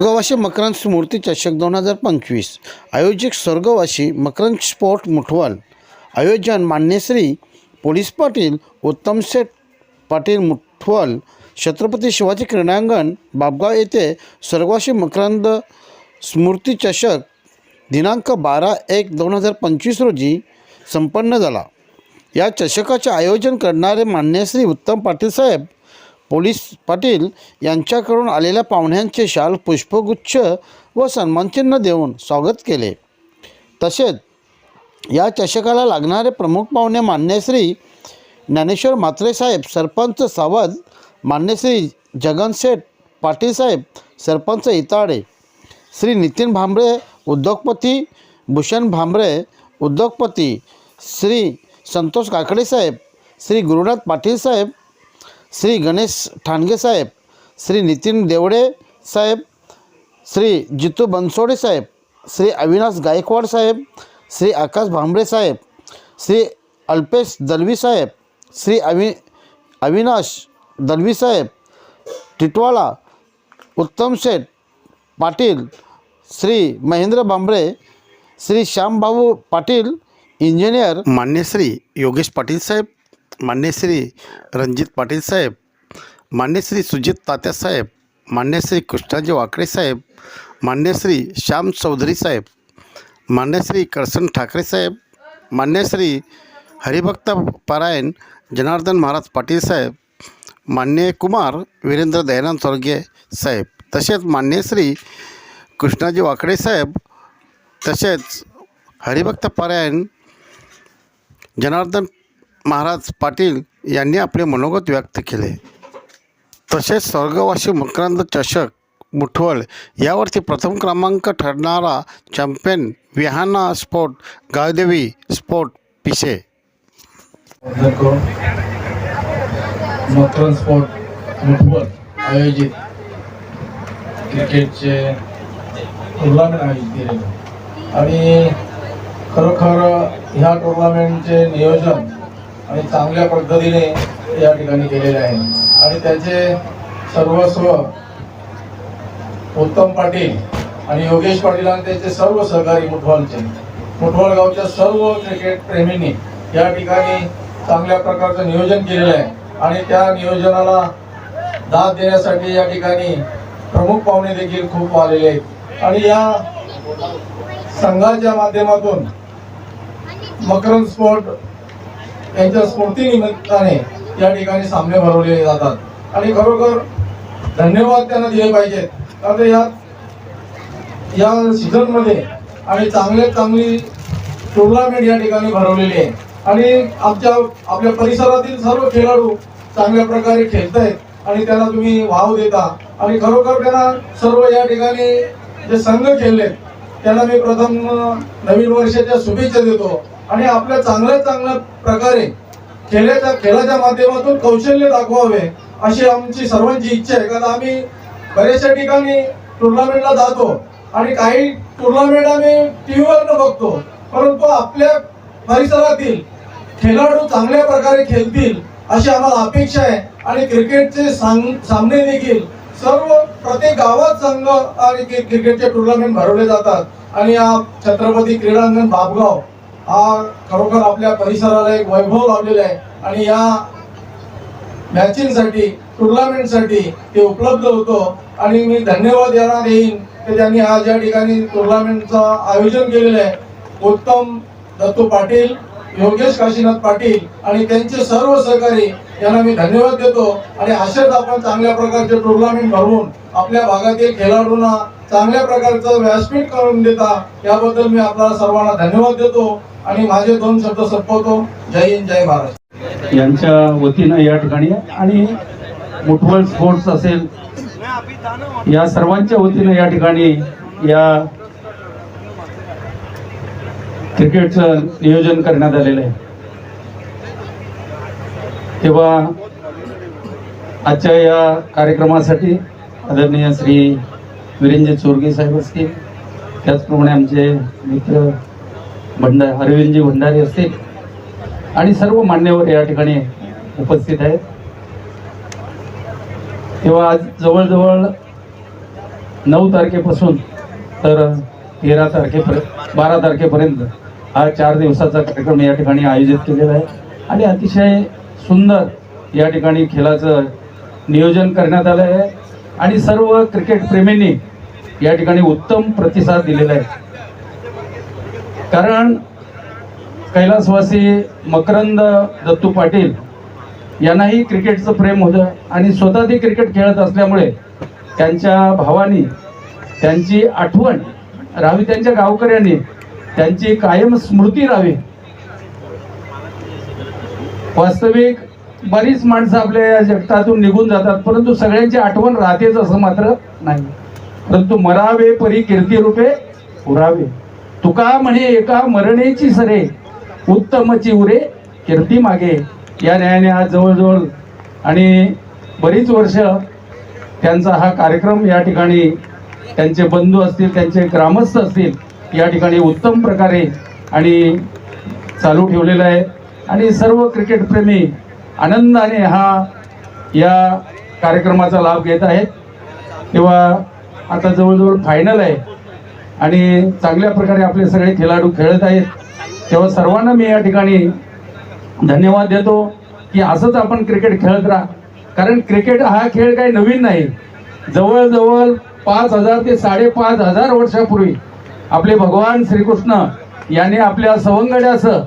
स्वर्गवासी मकरंद स्मृती चषक दोन हजार पंचवीस. आयोजक स्वर्गवासी मकरंद स्पोर्ट मुठवाल. आयोजन मान्यश्री पोलीस पाटील उत्तमशेठ पाटील मुठवाल छत्रपती शिवाजी क्रीडांगण बाबगाव येथे स्वर्गवासी मकरंद स्मृती चषक दिनांक बारा एक दोन हजार पंचवीस रोजी संपन्न झाला. या चषकाचे आयोजन करणारे मान्यश्री उत्तम पाटील साहेब पोलीस पाटील यांच्याकडून आलेल्या पाहुण्यांचे शाल पुष्पगुच्छ व सन्मानचिन्ह देऊन स्वागत केले. तसेच या चषकाला लागणारे प्रमुख पाहुणे मान्यश्री ज्ञानेश्वर म्हात्रे साहेब सरपंच सावध मान्यश्री जगनशेठ पाटील साहेब सरपंच इताडे श्री नितीन भांबरे उद्योगपती भूषण भांबरे उद्योगपती श्री संतोष काकडे साहेब श्री गुरुनाथ पाटील साहेब श्री गणेश ठाणगे साहेब श्री नितीन देवडे साहेब श्री जितू बनसोडे साहेब श्री अविनाश गायकवाड साहेब श्री आकाश भांबळे साहेब श्री अल्पेश दलवी साहेब श्री अवि अविनाश दलवी साहेब टिटवाळा उत्तम शेठ पाटील श्री महेंद्र बांबळे श्री श्यामभाऊ पाटील इंजिनियर मान्यश्री योगेश पाटील साहेब मान्यश्री रणजित पाटील साहेब मान्यश्री सुजित तात्यासाहेब मान्यश्री कृष्णाजी वाकडे साहेब मान्यश्री श्याम चौधरी साहेब मान्यश्री करसन ठाकरे साहेब मान्यश्री हरिभक्त पारायण जनार्दन महाराज पाटील साहेब मान्य कुमार वीरेंद्र दयानंद स्वर्गीय साहेब तसेच मान्यश्री कृष्णाजी वाकडे साहेब तसेच हरिभक्त पारायण जनार्दन महाराज पाटील यांनी आपले मनोगत व्यक्त केले. तसेच स्वर्गवासी मकरंद चषक मुठवळ यावरती प्रथम क्रमांक ठरणारा champion Vihana sport Gavdevi sport Pise. नको मकरन स्पोर्ट मुठवळ आयोजित क्रिकेटचे टुर्नामेंट आयोजित केलेलं. आणि खरोखर ह्या टुर्नामेंटचे नियोजन आणि चांगल्या पद्धतीने या ठिकाणी केलेले आहे. आणि त्याचे सर्वस्व उत्तम पाटील आणि योगेश पाटील आणि त्याचे सर्व सहकारी मुठवालचे. मुठवाल गावच्या सर्व क्रिकेट प्रेमींनी या ठिकाणी चांगल्या प्रकारचं नियोजन केलेलं आहे. आणि त्या नियोजनाला दाद देण्यासाठी या ठिकाणी प्रमुख पाहुणे देखील खूप आलेले आहेत. आणि या संघाच्या माध्यमातून मकरंद स्पोर्ट यांच्या स्फूर्तीनिमित्ताने या ठिकाणी सामने भरवले जातात. आणि खरोखर धन्यवाद त्यांना दिले पाहिजेत. कारण या या सीझनमध्ये आणि चांगल्यात चांगली टुर्नामेंट या ठिकाणी भरवलेली आहे. आणि आमच्या आपल्या परिसरातील सर्व खेळाडू चांगल्या प्रकारे खेळत आहेत आणि त्यांना तुम्ही वाव देता. आणि खरोखर त्यांना सर्व या ठिकाणी जे संघ खेळलेत त्यांना मी प्रथम नवीन वर्षाच्या शुभेच्छा देतो. आणि आपल्या चांगल्या चांगल्या प्रकारे खेळाच्या खेळाच्या माध्यमातून कौशल्य दाखवावे अशी आमची सर्वांची इच्छा आहे. कारण आम्ही बऱ्याचशा ठिकाणी टुर्नामेंटला जातो आणि काही टुर्नामेंट आम्ही टीव्हीवर न बघतो. परंतु आपल्या परिसरातील खेळाडू चांगल्या प्रकारे खेळतील अशी आम्हाला अपेक्षा आहे. आणि क्रिकेटचे सांग- सामने देखील सर्व प्रत्येक गावात संघ आणि क्रिकेटचे टुर्नामेंट भरवले जातात. आणि या छत्रपती क्रीडांगण बाबगाव हा खरोखर आपल्या परिसराला एक वैभव लावलेला आहे. आणि या मॅचिंगसाठी टुर्नामेंटसाठी ते उपलब्ध होतो. आणि मी धन्यवाद यांना देईन की त्यांनी आज या ठिकाणी टुर्नामेंटचं आयोजन केलेलं आहे. उत्तम दत्तू पाटील योगेश काशीनाथ पाटील आणि त्यांचे सर्व सहकारी यांना मी धन्यवाद देतो. आणि असेच आपण चांगल्या प्रकारचे टुर्नामेंट भरवून आपल्या भागातील खेळाडूंना चांगल्या प्रकारचं व्यासपीठ करून देता याबद्दल मी आपल्याला सर्वांना धन्यवाद देतो. आणि माझे दोन शब्द संपवतो. जय हिंद जय महाराष्ट्र यांच्या वतीनं या ठिकाणी आणि मुठवल स्पोर्ट्स असेल या सर्वांच्या वतीनं या ठिकाणी या क्रिकेटचं नियोजन करण्यात आलेलं आहे. तेव्हा आजच्या या कार्यक्रमासाठी आदरणीय श्री विरेंद्र चोरगे साहेब असतील त्याचप्रमाणे आमचे मित्र भंडार अरविंदजी भंडारी असतील आणि सर्व मान्यवर या ठिकाणी उपस्थित आहेत. तेव्हा आज जवळजवळ नऊ तारखेपासून तर तेरा तारखेपर्यंत बारा तारखेपर्यंत हा चार दिवसाचा कार्यक्रम या ठिकाणी आयोजित केलेला आहे. आणि अतिशय सुंदर या ठिकाणी खेळाचं नियोजन करण्यात आलं आहे आणि सर्व क्रिकेट प्रेमींनी या ठिकाणी उत्तम प्रतिसाद दिलेला आहे. कारण कैलासवासी मकरंद दत्तू पाटील यांनाही क्रिकेटचं प्रेम होतं आणि स्वतः ते क्रिकेट खेळत असल्यामुळे त्यांच्या भावानी त्यांची आठवण राहावी त्यांच्या गावकऱ्यांनी त्यांची कायम स्मृती राहावी. वास्तविक बरीच माणसं आपल्या या जगतातून निघून जातात परंतु सगळ्यांची आठवण राहतेच असं मात्र नाही. परंतु मरावे परी कीर्ती रूपे उरावे. तुका म्हणे एका मरणेची सरे उत्तमची उरे कीर्ती मागे. या न्यायाने आज जवळजवळ आणि बरीच वर्ष त्यांचा हा कार्यक्रम या ठिकाणी त्यांचे बंधू असतील त्यांचे ग्रामस्थ असतील या ठिकाणी उत्तम प्रकारे आणि चालू ठेवलेला आहे. आणि सर्व क्रिकेटप्रेमी आनंदाने हा या कार्यक्रमाचा लाभ घेत आहेत. तेव्हा आता जवळजवळ फायनल आहे. आणि चांगल्या प्रकारे आपले सगळे खेळाडू खेळत आहेत. तेव्हा सर्वांना मी या ठिकाणी धन्यवाद देतो की असंच आपण क्रिकेट खेळत राहा. कारण क्रिकेट हा खेळ काही नवीन नाही. जवळजवळ पाच हजार ते साडेपाच हजार वर्षापूर्वी आपले भगवान श्रीकृष्ण याने आपल्या सवंगड्याचं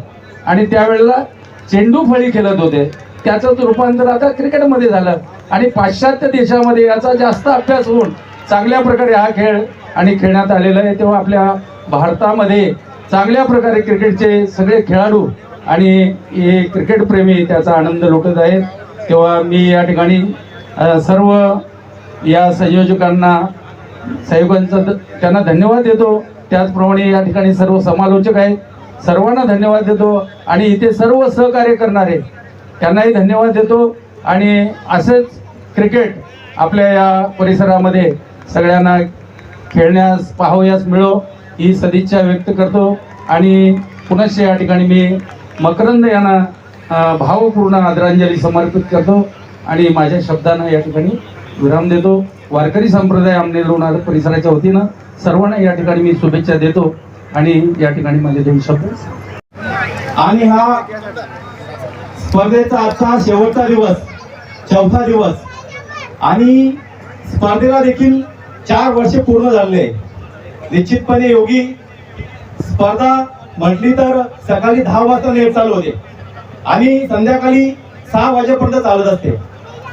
आणि त्यावेळेला चेंडू फळी खेळत होते. त्याचंच रूपांतर आता क्रिकेटमध्ये झालं. आणि पाश्चात्य देशामध्ये याचा जास्त अभ्यास होऊन चांगल्या प्रकारे हा खेळ आणि खेळण्यात आलेला आहे. तेव्हा आपल्या भारतामध्ये चांगल्या प्रकारे क्रिकेटचे सगळे खेळाडू आणि हे क्रिकेटप्रेमी त्याचा आनंद लुटत आहेत. तेव्हा मी या ठिकाणी सर्व या संयोजकांना संयोगांचा त्यांना धन्यवाद देतो. त्याचप्रमाणे या ठिकाणी सर्व समालोचक आहेत. सर्वांना धन्यवाद देतो आणि इथे सर्व सहकार्य करणारे त्यांनाही धन्यवाद देतो. आणि असंच क्रिकेट आपल्या या परिसरामध्ये सगळ्यांना खेळण्यास पाहावयास मिळो ही सदिच्छा व्यक्त करतो. आणि पुनश्च या ठिकाणी मी मकरंद यांना भावपूर्ण आदरांजली समर्पित करतो आणि माझ्या शब्दांना या ठिकाणी विराम देतो. वारकरी संप्रदाय आमने लोणार परिसराच्या वतीनं सर्वांना या ठिकाणी मी शुभेच्छा देतो आणि या ठिकाणी माझे दोन शब्द. आणि हा स्पर्धेचा आजचा शेवटचा दिवस चौथा दिवस. आणि स्पर्धेला देखील चार वर्ष पूर्ण झाले. निश्चितपणे योगी स्पर्धा म्हटली तर सकाळी दहा वाजता नेट चालू होते. आणि संध्याकाळी सहा वाजेपर्यंत चालत असते.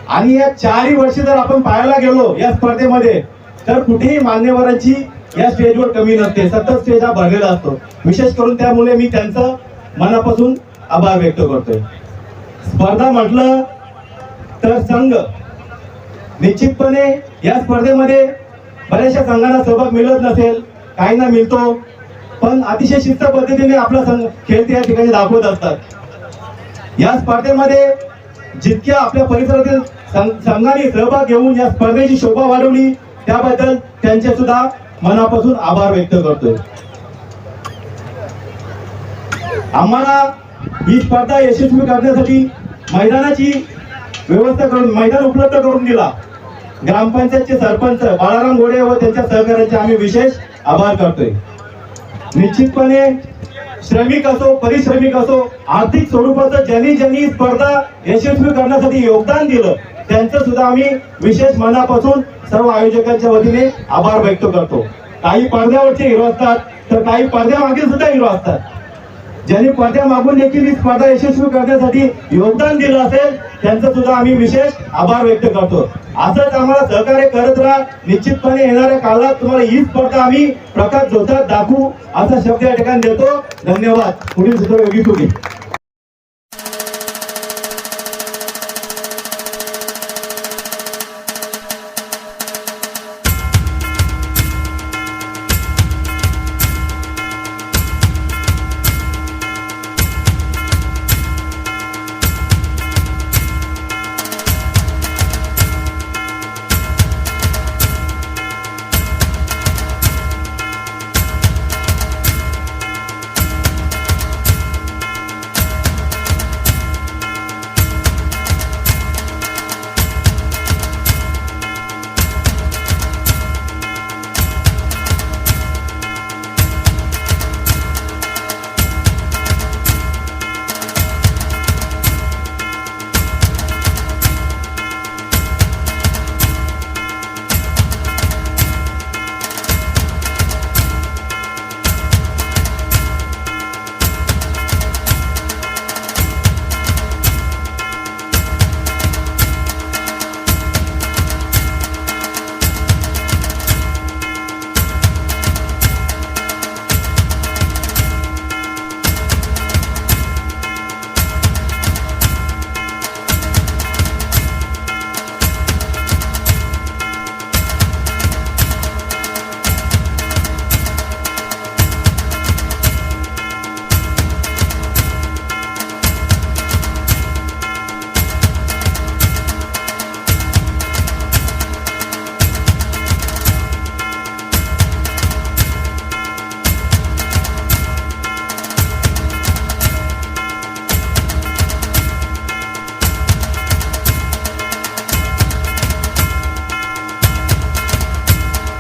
आणि या चारही वर्षे जर आपण पाहायला गेलो या स्पर्धेमध्ये तर कुठेही मान्यवरांची या स्टेजवर कमी नसते. सतत स्टेज हा भरलेला असतो. विशेष करून त्यामुळे मी त्यांचं मनापासून आभार व्यक्त करतोय. स्पर्धा म्हटलं तर संघ. निश्चितपणे या स्पर्धेमध्ये बऱ्याचशा संघांना सहभाग मिळत नसेल काहींना मिळतो. पण अतिशय शिस्त पद्धतीने आपला संघ खेळ ते या ठिकाणी दाखवत असतात. या स्पर्धेमध्ये जितक्या आपल्या परिसरातील संघाने सहभाग घेऊन या स्पर्धेची शोभा वाढवली. त्याबद्दल त्यांचे सुद्धा मनापासून आभार व्यक्त करतोय. आम्हाला ही स्पर्धा यशस्वी करण्यासाठी मैदानाची व्यवस्था करून मैदान उपलब्ध करून दिला. ग्रामपंचायतचे सरपंच बाळाराम घोडे व त्यांच्या सहकार्याचे आम्ही विशेष आभार करतोय. निश्चितपणे श्रमिक असो परिश्रमिक असो आर्थिक स्वरूपाचं ज्यांनी ज्यांनी स्पर्धा यशस्वी करण्यासाठी योगदान दिलं त्यांचं सुद्धा आम्ही विशेष मनापासून सर्व आयोजकांच्या वतीने आभार व्यक्त करतो. काही पडद्यावरचे हिरो असतात तर काही पडद्यामागे सुद्धा हिरो असतात. ज्यांनी पडद्या मागून देखील ही स्पर्धा यशस्वी करण्यासाठी योगदान दिलं असेल त्यांचं सुद्धा आम्ही विशेष आभार व्यक्त करतो. असंच आम्हाला सहकार्य करत राहा. निश्चितपणे येणाऱ्या काळात तुम्हाला ही स्पर्धा आम्ही प्रकाश जोतात दाखवू असा शब्द या ठिकाणी देतो. धन्यवाद. पुढील सुद्धा योगी पुढे